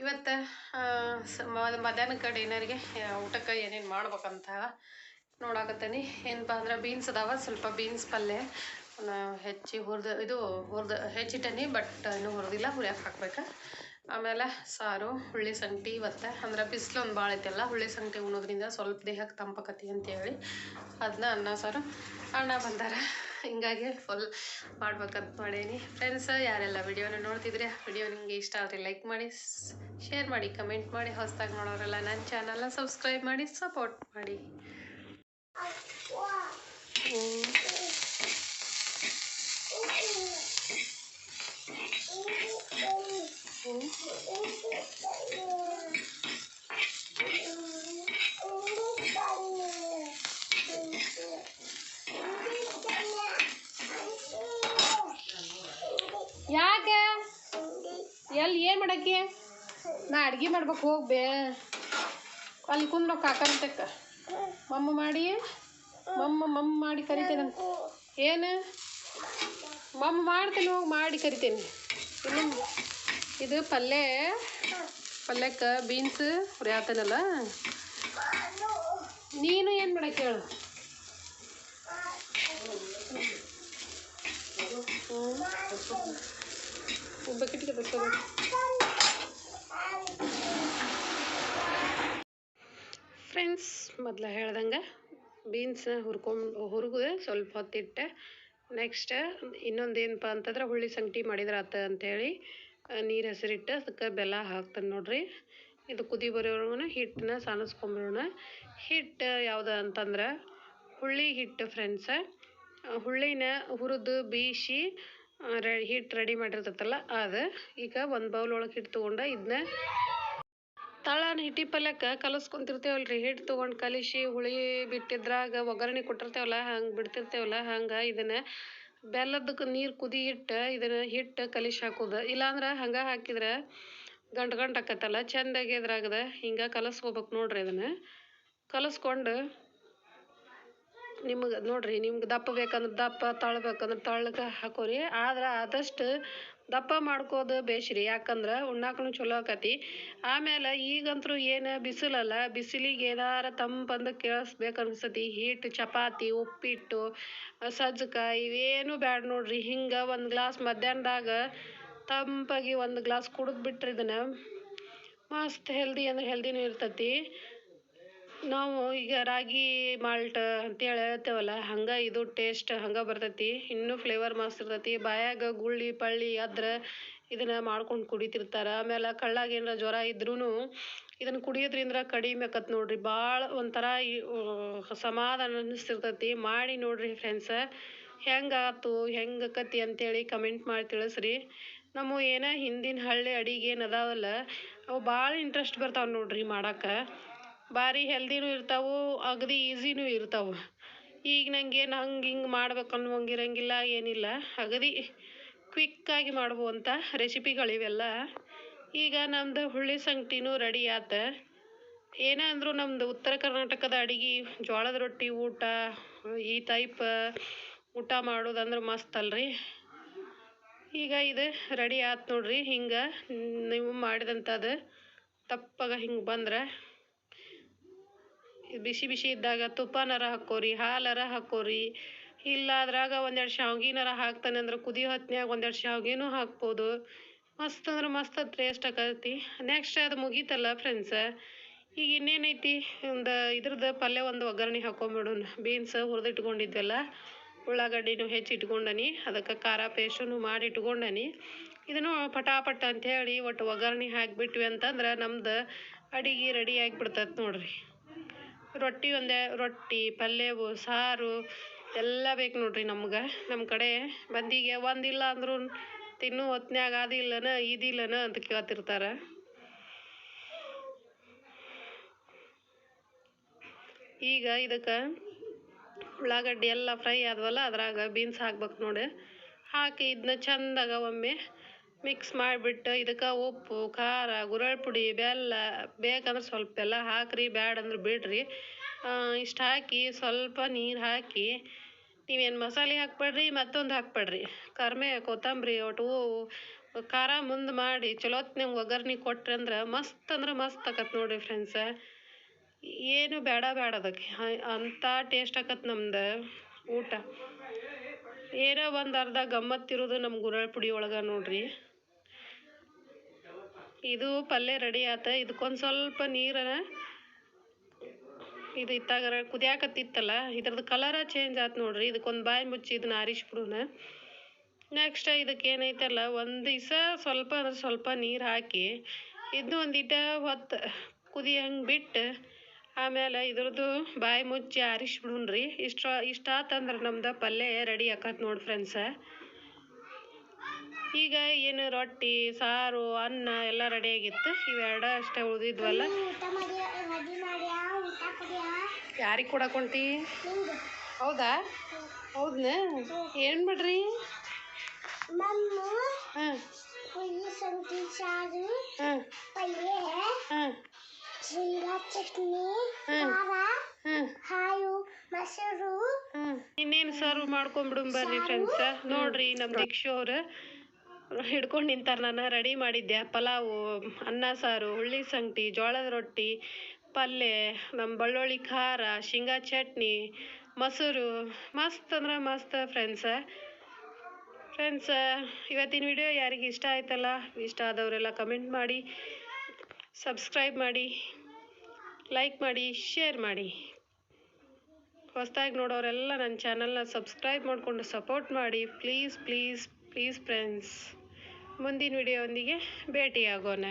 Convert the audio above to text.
ಇವತ್ತು ಮಧ್ಯಾಹ್ನಕ್ಕೆ ಡಿನ್ನರ್ಗೆ ಊಟಕ್ಕೆ ಏನೇನು ಮಾಡ್ಬೇಕಂತ ನೋಡಾಕತ್ತೀನಿ. ಏನಪ್ಪ ಅಂದ್ರೆ ಬೀನ್ಸ್ ಅದಾವ, ಸ್ವಲ್ಪ ಬೀನ್ಸ್ ಪಲ್ಯ. ಹೆಚ್ಚಿ ಹುರಿದು, ಇದು ಹುರಿದು, ಹೆಚ್ಚಿಟ್ಟನಿ ಬಟ್ ಇನ್ನೂ ಹುರಿದಿಲ್ಲ ಹುರಿಯಕ್ಕೆ ಹಾಕ್ಬೇಕು. ಆಮೇಲೆ ಸಾರು, ಹುಳ್ಳಿ ಸಂಗಟಿ ಇವತ್ತು. ಅಂದ್ರೆ ಬಿಸಿಲು ಒಂದು ಭಾಳ ಐತೆಲ್ಲ ಹುಳ್ಳಿ ಸಂಗಟಿ ಉಣೋದ್ರಿಂದ ಸ್ವಲ್ಪ ದೇಹಕ್ಕೆ ತಂಪಕತಿ ಅಂತೇಳಿ. ಅದನ್ನ ಅನ್ನ, ಸಾರು ಅಣ್ಣ ಬಂದಾರ. ಹಿಂಗಾಗಿ ಫುಲ್ ಮಾಡ್ಬೇಕಂತ ಮಾಡೀನಿ. ಫ್ರೆಂಡ್ಸ್ ಯಾರೆಲ್ಲ ವಿಡಿಯೋನ ನೋಡ್ತಿದ್ರೆ ವಿಡಿಯೋ ನಿಮಗೆ ಇಷ್ಟ ಆದರೆ ಲೈಕ್ ಮಾಡಿ ಶೇರ್ ಮಾಡಿ ಕಮೆಂಟ್ ಮಾಡಿ, ಹೊಸದಾಗಿ ನೋಡೋರೆಲ್ಲ ನನ್ನ ಚಾನಲ್ನ ಸಬ್ಸ್ಕ್ರೈಬ್ ಮಾಡಿ ಸಪೋರ್ಟ್ ಮಾಡಿ. ಎಲ್ಲಿ ಏನು ಮಾಡಕ್ಕೆ? ನಾ ಅಡ್ಗೆ ಮಾಡ್ಬೇಕು ಹೋಗ್ಬೇ ಅಲ್ಲಿ ಕುಂದ್ರ ಕಾಕಂತಕ್ಕ ಮಮ್ಮ ಮಾಡಿ, ಮಮ್ಮ ಮಮ್ಮ ಮಾಡಿ ಕರಿತೇನೆ ಏನು? ಮಮ್ಮ ಮಾಡ್ತೇನೆ, ಹೋಗಿ ಮಾಡಿ ಕರಿತೇನೆ. ಇನ್ನು ಇದು ಪಲ್ಯ, ಪಲ್ಯಕ್ಕೆ ಬೀನ್ಸ್ ಹುರಿಯಾತನಲ್ಲ ನೀನು ಏನು ಮಾಡಕ್ಕೆ ಹೇಳು? ಹ್ಞೂ ಬಕೆಟ್ಗೆ ಮೊದ್ಲ ಫ್ರೆಂಡ್ಸ್ ಮೊದಲು ಹೇಳ್ದಂಗೆ ಬೀನ್ಸ್ನ ಹುರ್ಕೊಂಡು ಹುರಿದು ಸ್ವಲ್ಪ ಹೊತ್ತಿಟ್ಟೆ. ನೆಕ್ಸ್ಟ್ ಇನ್ನೊಂದು ಏನಪ್ಪ ಅಂತಂದ್ರೆ ಹುಳ್ಳಿ ಸಂಗಟಿ ಮಾಡಿದ್ರೆ ಆತ ಅಂತೇಳಿ ನೀರು ಹೆಸರಿಟ್ಟು ಅದಕ್ಕೆ ಬೆಲ್ಲ ಹಾಕ್ತಾನೆ ನೋಡ್ರಿ. ಇದು ಕುದಿ ಬರೋವರೆಗೂ ಹಿಟ್ಟನ್ನ ಸಾನಿಸ್ಕೊಂಬಿಡೋಣ ಹಿಟ್ಟು ಯಾವ್ದು ಅಂತಂದ್ರೆ ಹುಳ್ಳಿ ಹಿಟ್ಟು ಫ್ರೆಂಡ್ಸ ಹುಳ್ಳಿನ ಹುರಿದು ಬೀಸಿ ರೆ ಹಿಟ್ಟು ರೆಡಿ ಮಾಡಿರ್ತೈತಲ್ಲ, ಅದು ಈಗ ಒಂದು ಬೌಲ್ ಒಳಗೆ ಹಿಟ್ಟು ತೊಗೊಂಡು ಇದನ್ನ ತಳನ ಹಿಟ್ಟಿ ಪಲ್ಯಕ್ಕೆ ಕಲಸ್ಕೊಂತಿರ್ತೇವಲ್ರಿ. ರೀ ಹಿಟ್ಟು ತೊಗೊಂಡು ಕಲಿಸಿ ಹುಳಿ ಬಿಟ್ಟಿದ್ರಾಗ ಒಗ್ಗರಣೆ ಕೊಟ್ಟಿರ್ತೇವಲ್ಲ, ಹಂಗೆ ಬಿಡ್ತಿರ್ತೇವಲ್ಲ, ಹಂಗೆ ಇದನ್ನು ಬೆಲ್ಲದಕ್ಕೆ ನೀರು ಕುದಿ ಇಟ್ಟು ಇದನ್ನು ಹಿಟ್ಟು ಕಲಿಸಿ ಹಾಕೋದು. ಇಲ್ಲಾಂದ್ರೆ ಹಂಗೆ ಹಾಕಿದ್ರೆ ಗಂಟು ಗಂಟು ಆಕತ್ತಲ್ಲ, ಚೆಂದಾಗಿ ಇದ್ರಾಗದ ಹಿಂಗೆ ಕಲಸ್ಕೋಬೇಕು ನೋಡ್ರಿ ಅದನ್ನು ಕಲಸ್ಕೊಂಡು ನಿಮಗೆ ನೋಡ್ರಿ, ನಿಮ್ಗೆ ದಪ್ಪ ಬೇಕಂದ್ರೆ ದಪ್ಪ, ತಳ್ಬೇಕಂದ್ರೆ ತಳ್ಳಗೆ ಹಾಕೋರಿ. ಆದ್ರೆ ಆದಷ್ಟು ದಪ್ಪ ಮಾಡ್ಕೋದು ಬೇಷ್ರಿ, ಯಾಕಂದ್ರೆ ಉಣ್ಣಾಕನು ಚಲೋ ಆಕತಿ. ಆಮೇಲೆ ಈಗಂತೂ ಏನು ಬಿಸಿಲಲ್ಲ, ಬಿಸಿಲಿಗೆ ಏನಾರ ತಂಪಂದು ಕೇಳಿಸ್ಬೇಕು ಅನ್ಸತಿ ಹಿಟ್ಟು ಚಪಾತಿ, ಉಪ್ಪಿಟ್ಟು ಸಜ್ಜಕ ಇವೇನು ಬ್ಯಾಡ ನೋಡ್ರಿ. ಹಿಂಗೆ ಒಂದು ಗ್ಲಾಸ್ ಮಧ್ಯಾಹ್ನದಾಗ ತಂಪಾಗಿ ಒಂದು ಗ್ಲಾಸ್ ಕುಡಿದು ಬಿಟ್ರೆ ಇದನ್ನು ಮಸ್ತ್ ಹೆಲ್ದಿ ಅಂದ್ರೆ ಹೆಲ್ದಿನೂ ಇರ್ತೈತಿ. ನಾವು ಈಗ ರಾಗಿ, ಮಾಲ್ಟ್ ಅಂತೇಳಿ ಹೇಳ್ತೇವಲ್ಲ, ಹಂಗೆ ಇದು ಟೇಸ್ಟ್ ಹಂಗೆ ಬರ್ತೈತಿ. ಇನ್ನೂ ಫ್ಲೇವರ್ ಮಸ್ತ್ ಇರ್ತೈತಿ. ಬಾಯಾಗ ಗುಳ್ಳಿ, ಪಳ್ಳಿ ಆದ್ರೆ ಇದನ್ನು ಮಾಡ್ಕೊಂಡು ಕುಡಿತಿರ್ತಾರೆ. ಆಮೇಲೆ ಕಳ್ಳಾಗ ಏನಾರ ಜ್ವರ ಇದ್ರೂ ಇದನ್ನು ಕುಡಿಯೋದ್ರಿಂದ ಕಡಿಮೆ ಆಕತ್ ನೋಡ್ರಿ. ಭಾಳ ಒಂಥರ ಈ ಸಮಾಧಾನ ಅನ್ನಿಸ್ತಿರ್ತೈತಿ ಮಾಡಿ ನೋಡ್ರಿ ಫ್ರೆಂಡ್ಸ ಹೆಂಗಾಯ್ತು ಹೆಂಗೆ ಆಕತಿ ಅಂತೇಳಿ ಕಮೆಂಟ್ ಮಾಡಿ ತಿಳಿಸ್ರಿ. ನಮ್ಮ ಏನ ಹಿಂದಿನ ಹಳ್ಳಿ ಅಡಿಗೆ ಏನು ಅದಾವಲ್ಲ, ಅವು ಭಾಳ ಇಂಟ್ರೆಸ್ಟ್ ಬರ್ತಾವೆ ನೋಡ್ರಿ ಮಾಡಕ್ಕೆ ಭಾರಿ ಹೆಲ್ದಿನೂ ಇರ್ತಾವೆ, ಅಗದಿ ಈಸಿನೂ ಇರ್ತಾವೆ. ಈಗ ನಂಗೇನು ಹಂಗೆ ಹಿಂಗೆ ಮಾಡ್ಬೇಕು ಅನ್ನುವಂಗಿರಂಗಿಲ್ಲ, ಏನಿಲ್ಲ. ಅಗದಿ ಕ್ವಿಕ್ಕಾಗಿ ರೆಸಿಪಿಗಳು ರೆಸಿಪಿಗಳಿವೆಲ್ಲ ಈಗ ನಮ್ಮದು ಹುಳ್ಳಿ ಸಂಗಟಿನೂ ರೆಡಿ ಆತ. ಏನೇ ಅಂದರೂ ನಮ್ಮದು ಉತ್ತರ ಕರ್ನಾಟಕದ ಅಡಿಗೆ ಜೋಳದ ರೊಟ್ಟಿ, ಊಟ, ಈ ಟೈಪ್ ಊಟ ಮಾಡೋದಂದ್ರೆ ಮಸ್ತ್ ಅಲ್ರಿ. ಈಗ ಇದು ರೆಡಿ ಆತು ನೋಡ್ರಿ, ಹಿಂಗೆ ನೀವು ಮಾಡಿದಂಥದ್ದು ತಪ್ಪಾಗ ಹಿಂಗೆ ಬಂದ್ರೆ. ಬಿಸಿ ಬಿಸಿ ಇದ್ದಾಗ ತುಪ್ಪನಾರ ಹಾಕೋರಿ ಹಾಲರ ಹಾಕೋರಿ ಇಲ್ಲ ಅದ್ರಾಗ ಒಂದೆರಡು ಶಾವ್ಗಿನಾರ ಹಾಕ್ತಾನೆ ಅಂದ್ರೆ ಕುದಿ ಹೊತ್ನ್ಯಾಗ ಒಂದೆರಡು ಶಾವ್ಗಿನೂ ಹಾಕ್ಬೋದು. ಮಸ್ತ್ ಅಂದ್ರೆ ಮಸ್ತ್ ಟೇಸ್ಟ್ ಆಕತಿ. ನೆಕ್ಸ್ಟ್ ಅದು ಮುಗೀತಲ್ಲ ಫ್ರೆಂಡ್ಸ ಈಗ ಇನ್ನೇನೈತಿ? ಒಂದು ಇದ್ರದ್ದು ಪಲ್ಯ ಒಂದು ಒಗ್ಗರಣೆ ಹಾಕೊಂಬಿಡೋಣ ಬೀನ್ಸ್ ಹುರಿದಿಟ್ಕೊಂಡಿದ್ವಲ್ಲ, ಉಳ್ಳಾಗಡ್ಡಿನೂ ಹೆಚ್ಚಿ ಇಟ್ಕೊಂಡನಿ, ಅದಕ್ಕೆ ಖಾರ ಪೇಸ್ಟನ್ನು ಮಾಡಿ ಇಟ್ಕೊಂಡನಿ. ಇದನ್ನು ಪಟಾಪಟ ಹೇಳಿ ಒಟ್ಟು ಒಗ್ಗರಣೆ ಹಾಕಿಬಿಟ್ವಿ ಅಂತಂದ್ರೆ ನಮ್ದು ಅಡಿಗೆ ರೆಡಿ ಆಗಿಬಿಡ್ತೈತೆ ನೋಡ್ರಿ. ರೊಟ್ಟಿ ಒಂದೇ, ರೊಟ್ಟಿ, ಪಲ್ಯವು, ಸಾರು, ಎಲ್ಲ ಬೇಕು ನೋಡ್ರಿ ನಮ್ಗೆ. ನಮ್ಮ ಕಡೆ ಮಂದಿಗೆ ಒಂದಿಲ್ಲ ಅಂದ್ರು ತಿನ್ನು, ಹೊತ್ನ್ಯಾಗ ಅದಿಲ್ಲನ, ಇದಿಲ್ಲನ ಅಂತ ಕೇಳ್ತಿರ್ತಾರೆ. ಈಗ ಇದಕ್ಕೆ ಉಳ್ಳಾಗಡ್ಡಿ ಎಲ್ಲ ಫ್ರೈ ಆದ್ವಲ್ಲ, ಅದ್ರಾಗ ಬೀನ್ಸ್ ಹಾಕ್ಬೇಕು ನೋಡಿ. ಹಾಕಿ ಇದನ್ನ ಚಂದಾಗ ಒಮ್ಮೆ ಮಿಕ್ಸ್ ಮಾಡಿಬಿಟ್ಟು ಇದಕ್ಕೆ ಉಪ್ಪು, ಖಾರ ಗುರಳ್ ಪುಡಿ ಬೆಲ್ಲ, ಬೇಕಂದ್ರೆ ಸ್ವಲ್ಪ ಎಲ್ಲ ಹಾಕ್ರಿ, ಬ್ಯಾಡ ಅಂದ್ರೆ ಬಿಡ್ರಿ. ಇಷ್ಟು ಹಾಕಿ ಸ್ವಲ್ಪ ನೀರು ಹಾಕಿ ನೀವೇನು ಮಸಾಲೆ ಹಾಕ್ಬೇಡ್ರಿ, ಮತ್ತೊಂದು ಹಾಕ್ಬೇಡ್ರಿ. ಕರ್ಮೆ, ಕೊತ್ತಂಬರಿ, ಒಟ್ಟು ಖಾರ ಮುಂದೆ ಮಾಡಿ ಚಲೋತ್ನಂಗೆ ಒಗ್ಗರ್ಣೆ ಕೊಟ್ರಿ ಅಂದ್ರೆ ಮಸ್ತ್ ಅಂದ್ರೆ ಮಸ್ತ್ ಆಕತ್ ನೋಡಿರಿ ಫ್ರೆಂಡ್ಸ ಏನು ಬೇಡ ಬೇಡ ಅದಕ್ಕೆ. ಅಂಥ ಟೇಸ್ಟ್ ಆಕತ್ ನಮ್ದು ಊಟ. ಏನೋ ಒಂದು ಅರ್ಧ ಗಮ್ಮತ್ತಿರೋದು ನಮ್ಮ ಗುರಳ್ ಪುಡಿ ಒಳಗೆ ನೋಡ್ರಿ. ಇದು ಪಲ್ಲೆ ರೆಡಿ ಆತ. ಇದಕ್ಕೊಂದು ಸ್ವಲ್ಪ ನೀರ ಇದು ಇತ್ತಾಗ ಕುದಿಯಾಕತ್ತಿತ್ತಲ್ಲ, ಇದ್ರದ್ದು ಕಲರ ಚೇಂಜ್ ಆತು ನೋಡ್ರಿ. ಇದಕ್ಕೊಂದು ಬಾಯಿ ಮುಚ್ಚಿ ಇದನ್ನ ಆರಿಸ್ಬಿಡೋಣ ನೆಕ್ಸ್ಟ್ ಇದಕ್ಕೆ ಏನೈತಲ್ಲ, ಒಂದು ದಿವಸ ಸ್ವಲ್ಪ ಅಂದ್ರೆ ಸ್ವಲ್ಪ ನೀರು ಹಾಕಿ ಇದನ್ನ ಒಂದಿಟ ಹೊತ್ತು ಕುದಿ ಹಂಗೆ ಬಿಟ್ಟು ಆಮೇಲೆ ಇದ್ರದ್ದು ಬಾಯಿ ಮುಚ್ಚಿ ಆರಿಸ್ಬಿಡೋಣ್ರಿ ಇಷ್ಟ ಇಷ್ಟ ಆತಂದ್ರೆ ನಮ್ದು ಪಲ್ಯ ರೆಡಿ ಆಕತ್ ನೋಡಿ ಫ್ರೆಂಡ್ಸ ಈಗ ಏನು ರೊಟ್ಟಿ ಸಾರು ಅನ್ನ ಎಲ್ಲ ರೆಡಿ ಆಗಿತ್ತು. ಇವೆರಡ ಅಷ್ಟೇ ಉಳಿದಿದ್ವಲ್ಲ. ಯಾರಿಗೆ ಕೊಡಕೊಂಟಿ ನಿಂಗೆ ಹೌದಾ? ಹೌದನ? ಏನು ಮಾಡ್ರಿ? ಮಮ್ಮು ಹಾಂ. ಹಾಂ. ಶೇಂಗಾ ಚಟ್ನಿ ಹ್ಮ್. ಖಾರ ಹಾಂ. ಹಾಲು ಮೊಸರು. ಇನ್ನೇನು ಸರ್ವ್ ಮಾಡ್ಕೊಂಡ್ಬಿಡು ಬರ್ರಿ ಫ್ರೆಂಡ್ಸ್ ನೋಡ್ರಿ ನಮ್ಮ ದೀಕ್ಷು ಅವ್ರು. ಹಿಡ್ಕೊಂಡು ನಿಂತಾರ ನಾನು, ರೆಡಿ ಮಾಡಿದ್ದೆ ಪಲಾವು, ಅನ್ನ, ಸಾರು ಹುಳ್ಳಿ ಸಂಗಟಿ ಜೋಳದ ರೊಟ್ಟಿ ಪಲ್ಯ ನಮ್ಮ ಬೆಳ್ಳುಳ್ಳಿ ಖಾರ, ಶೇಂಗಾ ಚಟ್ನಿ, ಮೊಸರು, ಮಸ್ತ್ ಅಂದ್ರೆ ಮಸ್ತ್ ಫ್ರೆಂಡ್ಸ ಫ್ರೆಂಡ್ಸ ಇವತ್ತಿನ ವಿಡಿಯೋ ಯಾರಿಗೆ ಇಷ್ಟ ಆಯ್ತಲ್ಲ, ಇಷ್ಟ ಆದವರೆಲ್ಲ ಕಮೆಂಟ್ ಮಾಡಿ ಸಬ್ಸ್ಕ್ರೈಬ್ ಮಾಡಿ ಲೈಕ್ ಮಾಡಿ ಶೇರ್ ಮಾಡಿ. ಹೊಸದಾಗಿ ನೋಡೋರೆಲ್ಲ ನನ್ನ ಚಾನಲ್ನ ಸಬ್ಸ್ಕ್ರೈಬ್ ಮಾಡಿಕೊಂಡು ಸಪೋರ್ಟ್ ಮಾಡಿ ಪ್ಲೀಸ್ ಪ್ಲೀಸ್ ಪ್ಲೀಸ್ ಫ್ರೆಂಡ್ಸ್ ಮುಂದಿನ ವಿಡಿಯೋದೊಂದಿಗೆ ಭೇಟಿಯಾಗೋಣ.